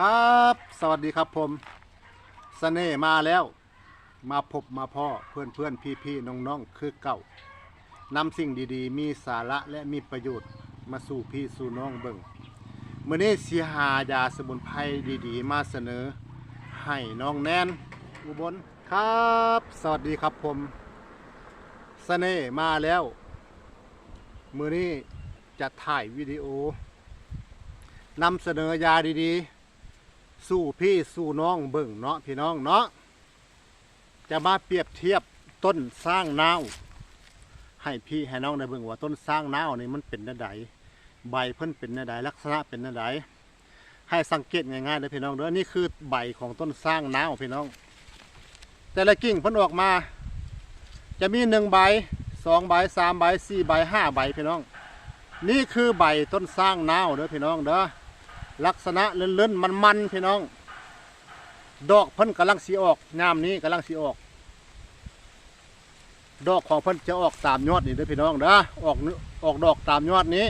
ครับ สวัสดีครับผมสเสน่ห์มาแล้ว มาพบมาพ่อเพื่อนเพื่อนพี่พี่ๆน้องคือเก่านำสิ่งดีๆ มีสาระและมีประโยชน์มาสู่พี่สู่น้องเบิ่งเมื้อนี้สิหายาสมุนไพรดีๆ มาเสนอ ให้น้องแนนอุบลครับ สวัสดีครับผมสเสน่ห์มาแล้ว มื้อนี้จะถ่ายวิดีโอนำเสนอยาดีๆ สู้พี่สู้น้องเบิ่งเนาะพี่น้องเนาะจะมาเปรียบเทียบต้นสร้างนาวให้พี่ให้น้องได้เบิ่งว่าต้นสร้างนาวนี่มันเป็นแนวใดใบเพิ่นเป็นแนวใดลักษณะเป็นแนวใดให้สังเกตง่ายๆเลยพี่น้องเด้อนี่คือใบของต้นสร้างนาวพี่น้อง แต่ละกิ่งเพิ่นออกมา จะมีหนึ่งใบสองใบสามใบสี่ใบห้าใบพี่น้อง นี่คือใบต้นสร้างนาวเด้อพี่น้องเด้อ ลักษณะเลื่อนๆมันๆพี่น้อง ดอกเพิ่นกำลังสีออกงามนี้กำลังสีออก ดอกของเพิ่นจะออกตามยอดนี่เด้อพี่น้องเด้อออกออกดอกตามยอดนี้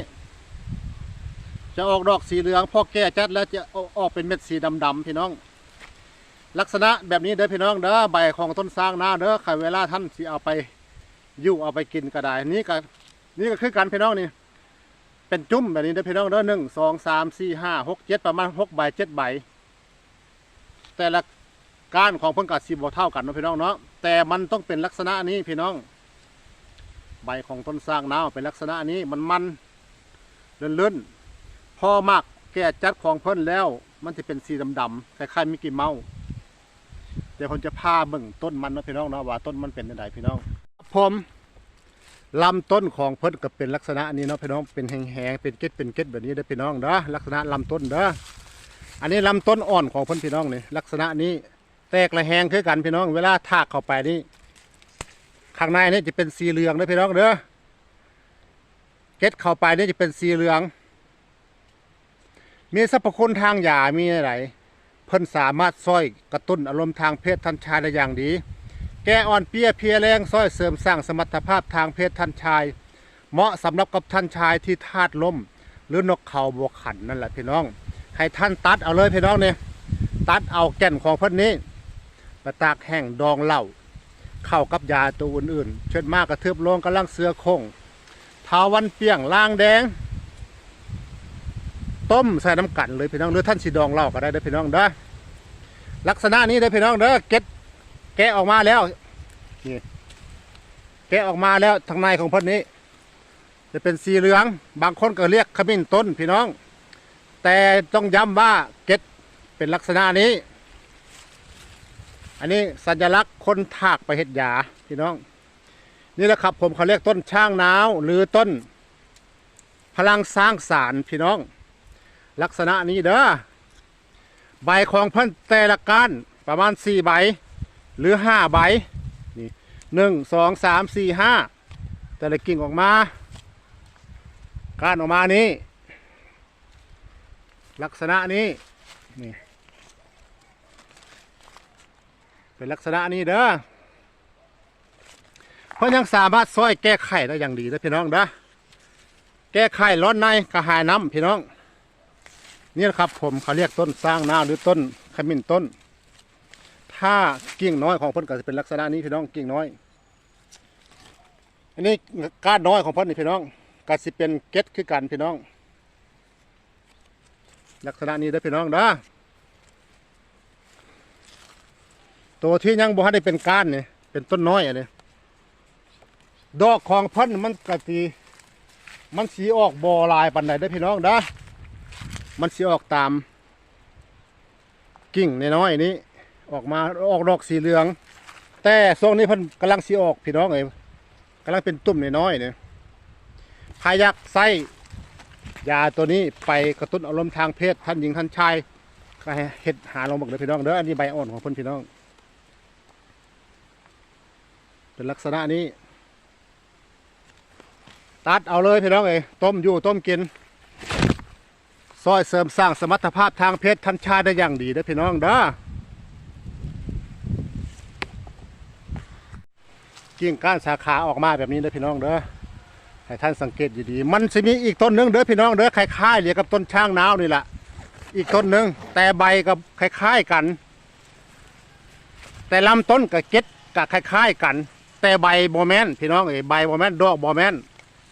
จะออกดอกสีเหลืองพอแก่จัดแล้วจะออกอกเป็นเม็ดสีดำๆพี่น้อง ลักษณะแบบนี้เด้อพี่น้องเด้อใบของต้นสร้างนาเด้อใครเวลาท่านสิเอาไปยู่เอาไปกินก็ได้นี่ก็นี่ก็คือการพี่น้องนี่ เป็นจุ่มแบบนี้เด้อพี่น้องเด้อหนึ่งสองสามสี่ห้าหกเจ็ดประมาณหกใบเจ็ดใบ แต่ละก้านของเพิ่นกัดสีบ่เท่ากันเนาะพี่น้องเนาะแต่มันต้องเป็นลักษณะนี้พี่น้อง ใบของต้นสร้างนาวเป็นลักษณะนี้มันมันเลื่อนเลื่นๆพอมากแก่จัดของเพิ่นแล้ว มันจะเป็นสีดำๆคล้ายๆมิกกี้เมาส์เดี๋ยวผมจะพาเบิ่งต้นมันนะพี่น้องเนาะว่าต้นมันเป็นยังไงพี่น้อง ผม ลำต้นของเพิ่นก็เป็นลักษณะนี้เนาะพี่น้องเป็นแหงๆเป็นเก็ดเป็นเก็ดแบบนี้เด้อพี่น้องเด้อลักษณะลำต้นเด้ออันนี้ลำต้นอ่อนของเพิ่นพี่น้องนี่ลักษณะนี้แตกละแหงคือกันพี่น้อง เวลาถากเข้าไปนี่ข้างในนี่จะเป็นสีเหลืองเด้อพี่น้องเด้อเก็ดเข้าไปนี่จะเป็นสีเหลือง มีสรรพคุณทางยามีอะไรเพิ่นสามารถช่วยกระตุ้นอารมณ์ทางเพศทันชายได้อย่างดี แก้อ่อนเปียเพียแรงซ้อยเสริมสร้างสมรรถภาพทางเพศท่านชาย เหมาะสำหรับกับท่านชายที่ธาตุลมหรือนกเขาบวกขันนั่นแหละพี่น้อง ให้ท่านตัดเอาเลยพี่น้องเนี่ยตัดเอาแก่นของพิ่นนี้ไปตากแห้งดองเหล้าเข้ากับยาตัวอื่นๆ เช่นมากกระเทือบลงกำลังเสือคงทาวันเปียงล่างแดง ต้มใส่น้ำกันเลยพี่น้องหรือท่านสีดองเหล้าก็ได้เด้อพี่น้องเด้อลักษณะนี้เด้อพี่น้องเด้อเก็ด แกะออกมาแล้วนี่แกะออกมาแล้วทางในของพ่นนี้ จะเป็นสีเหลือง บางคนก็เรียกขมิ้นต้นพี่น้อง แต่ต้องย้ำว่าเก็ดเป็นลักษณะนี้ อันนี้สัญลักษณ์คนถากไปเห็ดยาพี่น้อง นี่แหละครับผมเขาเรียกต้นช่างนาวหรือต้น พลังสร้างสารพี่น้อง ลักษณะนี้เด้อใบของเพิ่นแต่ละก้านประมาณสี่ใบ หรือห้าใบนี่หนึ่งสองสามสี่ห้าแต่ละกิ่งออกมาก้านออกมานี้ ลักษณะนี้นี่เป็นลักษณะนี้เด้อเพราะยังสามารถซ้อยแก้ไขได้อย่างดีนะพี่น้องเด้อแก้ไขร้อนในกระหายน้ำพี่น้อง นี่ครับผมเขาเรียกต้นสร้างนาหรือต้นขมิ้นต้น ถ้ากิ่งน้อยของเพิ่นก็จะเป็นลักษณะนี้พี่น้องกิ่งน้อย อันนี้ก้านน้อยของเพิ่นนี่พี่น้องก็สิเป็นเก็ดคือกันพี่น้อง ลักษณะนี้เด้พี่น้องเด้อตัวที่ยังบ่ทันได้เป็นก้านนี่เป็นต้นน้อยอันนี้ดอกของเพิ่นมันกะสิมันสีออกบ่ลายปานใดเด้พี่น้องเด้อมันสีออกตามกิ่งน้อยนี้ ออกมาออกดอกสีเหลือง แต่ช่วงนี้เพิ่นกำลังสีออกพี่น้องเอ้ยกำลังเป็นตุ่มน้อยๆเนี่ยพายักไส้ยาตัวนี้ไปกระตุ้นอารมณ์ทางเพศท่านหญิงท่านชายก็ให้เห็ดหาลงบักเด้อพี่น้องเด้ออันนี้ใบอ่อนของเพิ่นพี่น้อง เป็นลักษณะนี้ ตัดเอาเลยพี่น้องเอ้ยต้มอยู่ต้มกินซอยเสริมสร้างสมรรถภาพทางเพศท่านชายได้อย่างดีเด้อพี่น้องเด้อ กิ่งก้านสาขาออกมาแบบนี้เด้อพี่น้องเด้อให้ท่านสังเกตดีๆมันจะมีอีกต้นหนึงเด้อพี่น้องเด้อคล้ายๆเรียกกับต้นช่างนาวนี่แหละอีกต้นหนึ่งแต่ใบกับคล้ายๆกัน แต่ลำต้นกับเก็ดกับคล้ายๆกัน แต่ใบโบแมนพี่น้องเอ้ใบโบแมนดอกโบแมน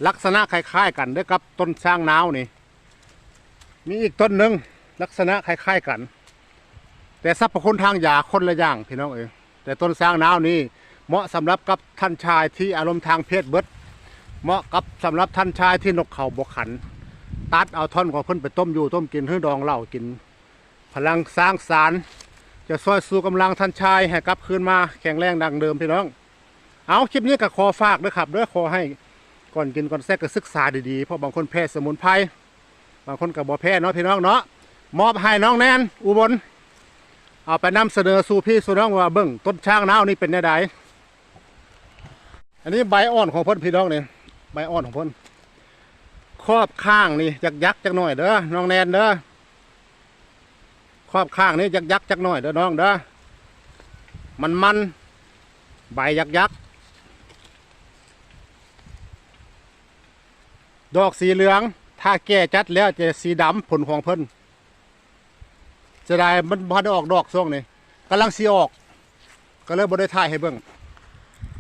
ลักษณะคล้ายๆกันเด้วยกับต้นช้างนาวนี่ มีอีกต้นหนึ่งลักษณะคล้ายๆกัน แต่สรรพคุณทางยาคนละอย่างพี่น้องเอ้แต่ต้นช้างนาวนี่ เหมาะสำหรับกับท่านชายที่อารมณ์ทางเพศเบิด เหมาะกับสำหรับท่านชายที่นกเขาบกขัน ตัดเอาท่อนของเพิ่นไปต้มอยู่ต้มกินเพื่อดองเหล้ากิน พลังสร้างสาร จะช่วยสู้กำลังท่านชายให้กลับคืนมาแข็งแรงดังเดิมพี่น้อง เอาคลิปนี้ก็ขอฝากด้วยครับด้วยขอให้ก่อนกินก่อนแทรกก็ศึกษาดีๆเพราะบางคนแพ้สมุนไพรบางคนกับบ่แพ้เนาะพี่น้องเนาะมอบให้น้องแนนอุบลเอาไปนำเสนอสู่พี่สู่น้องว่าเบิ่งต้นช้างนาวนี่เป็นแนวใด อันนี้ใบอ่อนของพ่นพี่น้องเนี่ยใบอ่อนของพ่นครอบข้างนี่ยักยักจักหน่อยเด้อน้องแนนเด้อครอบข้างนี่ยักยักจักหน่อยเด้อน้องเด้อมันมันใบยักยักดอกสีเหลือง ถ้าแก่จัดแล้วจะสีดำผลของเพิ่นจะได้มันพอได้ออกดอกช่วงนี้กำลังสีออก ก็เลยบ่ได้ถ่ายให้เบิ่ง